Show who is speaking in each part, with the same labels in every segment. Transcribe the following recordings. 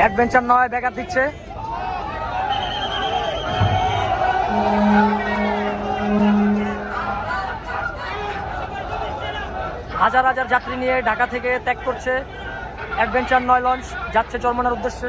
Speaker 1: Adventure নয় backup দিচ্ছে। হাজার হাজার যাত্রী নিয়ে ঢাকা থেকে ত্যাগ করছে। অ্যাডভেঞ্চার নয় লঞ্চ যাচ্ছে চরমনার উদ্দেশ্যে।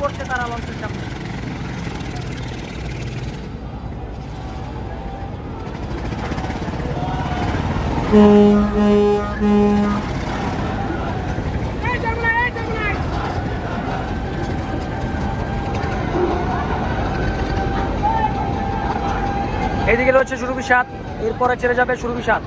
Speaker 1: করছে তারা লঞ্চের সামনে এইদিকে রয়েছে সুরভি সাত এরপরে ছেড়ে যাবে সুরভি সাত।